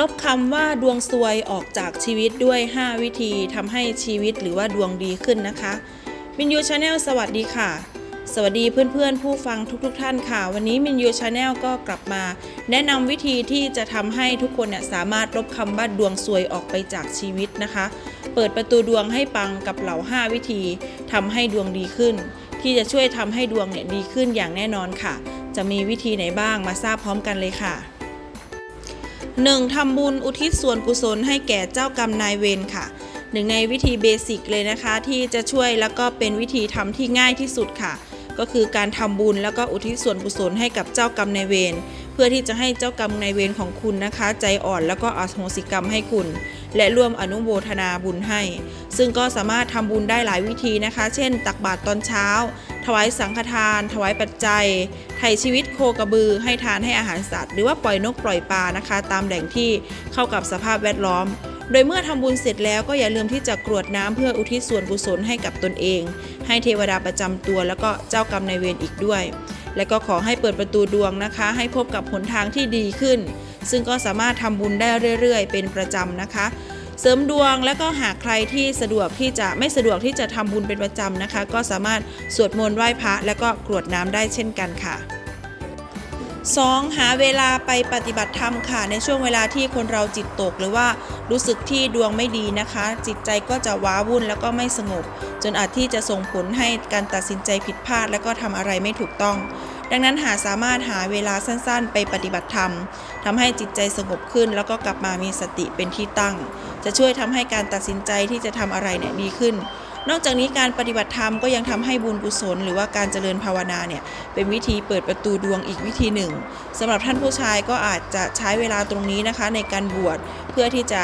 ลบคำว่าดวงซวยออกจากชีวิตด้วย 5 วิธีทำให้ชีวิตหรือว่าดวงดีขึ้นนะคะมินยูชาแนลสวัสดีค่ะ สวัสดีเพื่อนๆ ผู้ฟังทุกๆทท่านค่ะ วันนี้มินยูชาแนลก็กลับมา แนะนำวิธีที่จะทำให้ทุกคนเนี่ยสามารถลบคำว่าดวงซวยออกไปจากชีวิตนะคะ เปิดประตูดวงให้ปังกับเหล่า 5 วิธีทำให้ดวงดีขึ้น ที่จะช่วยทำให้ดวงเนี่ยดีขึ้นอย่างแน่นอนค่ะ จะมีวิธีไหนบ้างมาทราบพร้อมกันเลยค่ะ 1. ทำบุญอุทิศส่วนกุศลให้แก่เจ้ากรรมนายเวรค่ะหนึ่งในวิธีเบสิกเลยนะคะ ที่จะช่วยแล้วก็เป็นวิธีทำที่ง่ายที่สุดค่ะ ก็คือการทำบุญแล้วก็อุทิศส่วนกุศลให้กับเจ้ากรรมนายเวรเพื่อที่จะให้เจ้ากรรมนายเวรของคุณนะคะ ใจอ่อนแล้วก็อโหสิกรรมให้คุณ และร่วมอนุโมทนาบุญให้ ซึ่งก็สามารถทำบุญได้หลายวิธีนะคะ เช่น ตักบาตรตอนเช้า ถวายสังฆทาน ถวายปัจจัย ไถ่ชีวิตโคกระบือ ให้ทานให้อาหารสัตว์ หรือว่าปล่อยนกปล่อยปลานะคะ ตามแหล่งที่เข้ากับสภาพแวดล้อม โดยเมื่อทำบุญเสร็จแล้วก็อย่าลืมที่จะกรวดน้ำเพื่ออุทิศส่วนกุศลให้กับตนเอง ให้เทวดาประจำตัว แล้วก็เจ้ากรรมนายเวรอีกด้วย และก็ขอให้เปิดประตูดวงนะคะ ให้พบกับหนทางที่ดีขึ้น ซึ่งก็สามารถทำบุญได้เรื่อย ๆ เป็นประจำนะคะ เสริมดวงและก็หากใครที่สะดวกที่จะไม่สะดวกที่จะทำบุญเป็นประจำนะคะ ก็สามารถสวดมนต์ไหว้พระและก็กรวดน้ำได้เช่นกันค่ะ 2. หาเวลาไปปฏิบัติธรรมค่ะ ในช่วงเวลาที่คนเราจิตตกหรือว่ารู้สึกที่ดวงไม่ดีนะคะ จิตใจก็จะว้าวุ่นแล้วก็ไม่สงบ จนอาจที่จะส่งผลให้การตัดสินใจผิดพลาด และก็ทำอะไรไม่ถูกต้อง ดังนั้นหาสามารถหาเวลาสั้นๆ ไปปฏิบัติธรรมทำให้จิตใจสงบขึ้น แล้วก็กลับมามีสติเป็นที่ตั้ง จะช่วยทำให้การตัดสินใจที่จะทำอะไรเนี่ยดีขึ้น นอกจากนี้การปฏิบัติธรรมก็ยังทำให้บุญกุศล หรือว่าการเจริญภาวนาเนี่ยเป็นวิธีเปิดประตูดวงอีกวิธีหนึ่งสำหรับท่านผู้ชายก็อาจจะใช้เวลาตรงนี้นะคะ ในการบวชเพื่อที่จะ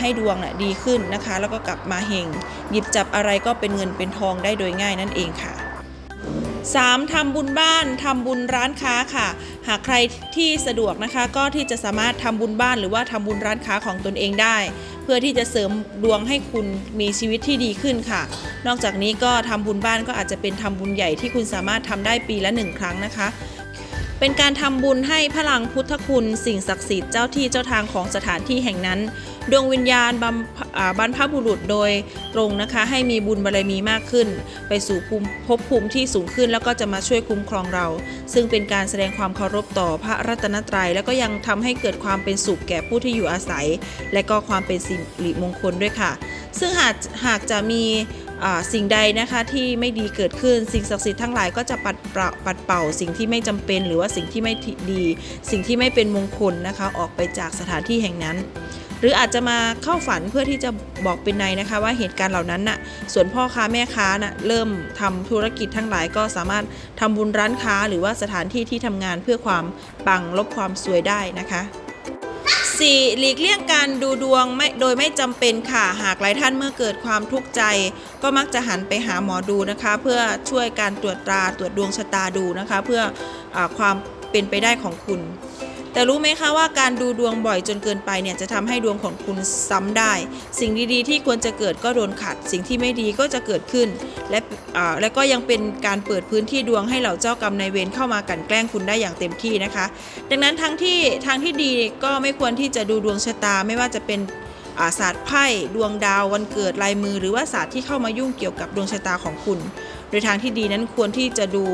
ให้ดวงน่ดีขึ้นนะคะ แล้วก็กลับมาเฮงหยิบจับอะไรก็เป็นเงินเป็นทองได้โดยง่ายนั่นเองค่ะ 3. ทำบุญบ้านทำบุญร้านค้าค่ะ หากใครที่สะดวกนะคะ ก็ที่จะสามารถทำบุญบ้านหรือว่าทำบุญร้านค้าของตนเองได้ เพื่อที่จะเสริมดวงให้คุณมีชีวิตที่ดีขึ้นค่ะ นอกจากนี้ก็ทำบุญบ้านก็อาจจะเป็นทำบุญใหญ่ที่คุณสามารถทำได้ปีละหนึ่งครั้งนะคะ เป็นการทำบุญให้พลังพุทธคุณ สิ่งศักดิ์สิทธิ์เจ้าที่เจ้าทางของสถานที่แห่งนั้น ดวงวิญญาณบาบรรพบุรุษโดยตรงนะคะ ให้มีบุญบารมีมากขึ้น ไปสู่ภูมิภพภูมิที่สูงขึ้น แล้วก็จะมาช่วยคุ้มครองเรา ซึ่งเป็นการแสดงความเคารพต่อพระรัตนตรัย แล้วก็ยังทำให้เกิดความเป็นสุขแก่ผู้ที่อยู่อาศัย และก็ความเป็นสิริมงคลด้วยค่ะ ซึ่งหากหากจะมี สิ่งใดนะคะที่ไม่ดีเกิดขึ้น สิ่งศักดิ์สิทธิ์ทั้งหลายก็จะปัดเป่าปัดเป่าสิ่งที่ไม่จำเป็น หรือว่าสิ่งที่ไม่ดี สิ่งที่ไม่เป็นมงคลนะคะออกไปจากสถานที่แห่งนั้น หรืออาจจะมาเข้าฝันเพื่อที่จะบอกเป็นในนะคะว่าเหตุการณ์เหล่านั้นน่ะส่วนพ่อค้าแม่ค้าน่ะเริ่มทำธุรกิจทั้งหลายก็สามารถทำบุญร้านค้า หรือว่าสถานที่ที่ทำงานเพื่อความปังลบความสวยได้นะคะ 4. หลีกเลี่ยงการดูดวงไม่โดยไม่จำเป็นค่ะ หากหลายท่านเมื่อเกิดความทุกข์ใจ ก็มักจะหันไปหาหมอดูนะคะ เพื่อช่วยการตรวจตราตรวจดวงชะตาดูนะคะ เพื่ออความเป็นไปได้ของคุณ แต่รู้ไหมคะว่าการดูดวงบ่อยจนเกินไปเนี่ยจะทำให้ดวงของคุณซ้ำได้ สิ่งดีๆ ที่ควรจะเกิดก็โดนขัด สิ่งที่ไม่ดีก็จะเกิดขึ้น และอ่าและก็ยังเป็นการเปิดพื้นที่ดวงให้เหล่าเจ้ากรรมนายเวรเข้ามากันแกล้งคุณได้อย่างเต็มที่นะคะ ดังนั้นทั้งที่ทางที่ดีก็ไม่ควรที่จะดูดวงชะตาไม่ว่าจะเป็นอ่าศาสตร์ไพ่ดวงดาววันเกิดลายมือ หรือว่าศาสตร์ที่เข้ามายุ่งเกี่ยวกับดวงชะตาของคุณ โดยทางที่ดีนั้นควรที่จะดู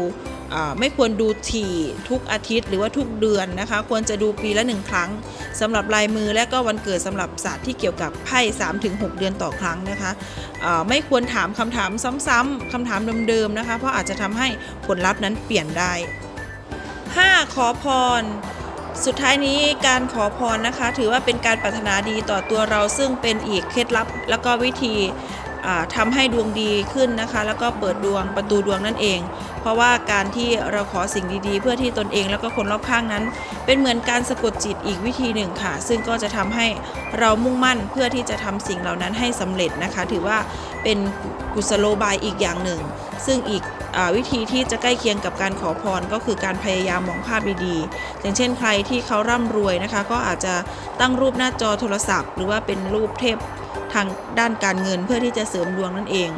ไม่ควรดูถี่ทุกอาทิตย์หรือว่าทุกเดือนนะคะ ควรจะดูปีละหนึ่งครั้งสำหรับลายมือและก็วันเกิดสำหรับศาสตร์ที่เกี่ยวกับไพ่3-6 เดือนต่อครั้งนะคะไม่ควรถามคำถามซ้ำๆคำถามเดิมๆนะคะ เพราะอาจจะทำให้ผลลัพธ์นั้นเปลี่ยนได้ 5. ขอพรสุดท้ายนี้การขอพรนะคะ ถือว่าเป็นการปรารถนาดีต่อตัวเราซึ่งเป็นอีกเคล็ดลับ แล้วก็วิธี อ่าทำให้ดวงดีขึ้นนะคะ แล้วก็เปิดดวงประตูดวงนั่นเอง เพราะว่าการที่เราขอสิ่งดีๆ เพื่อที่ตนเองแล้วก็คนรอบข้างนั้น เป็นเหมือนการสะกดจิตอีกวิธีหนึ่งค่ะ ซึ่งก็จะทำให้เรามุ่งมั่นเพื่อที่จะทำสิ่งเหล่านั้นให้สำเร็จนะคะ ถือว่าเป็นกุศโลบายอีกอย่างหนึ่ง ซึ่งอีกอวิธีที่จะใกล้เคียงกับการขอพรก็คือการพยายามมองภาพดีๆ อย่างเช่นใครที่เขาร่ำรวยนะคะ ก็อาจจะตั้งรูปหน้าจอโทรศัพท์ หรือว่าเป็นรูปเทพ ทางด้านการเงินเพื่อที่จะเสริมดวงนั่นเอง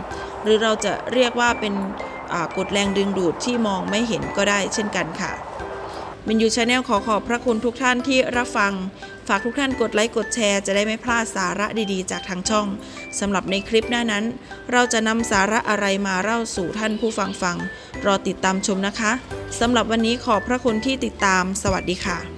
หรือเราจะเรียกว่าเป็นกฎแรงดึงดูดที่มองไม่เห็นก็ได้เช่นกันค่ะมินยูชาแนลขอขอบพระคุณทุกท่านที่รับฟัง ฝากทุกท่านกดไลค์กดแชร์จะได้ไม่พลาดสาระดีๆ จากทางช่องสำหรับในคลิปหน้านั้น เราจะนำสาระอะไรมาเล่าสู่ท่านผู้ฟังฟัง รอติดตามชมนะคะสำหรับวันนี้ขอบพระคุณที่ติดตาม สวัสดีค่ะ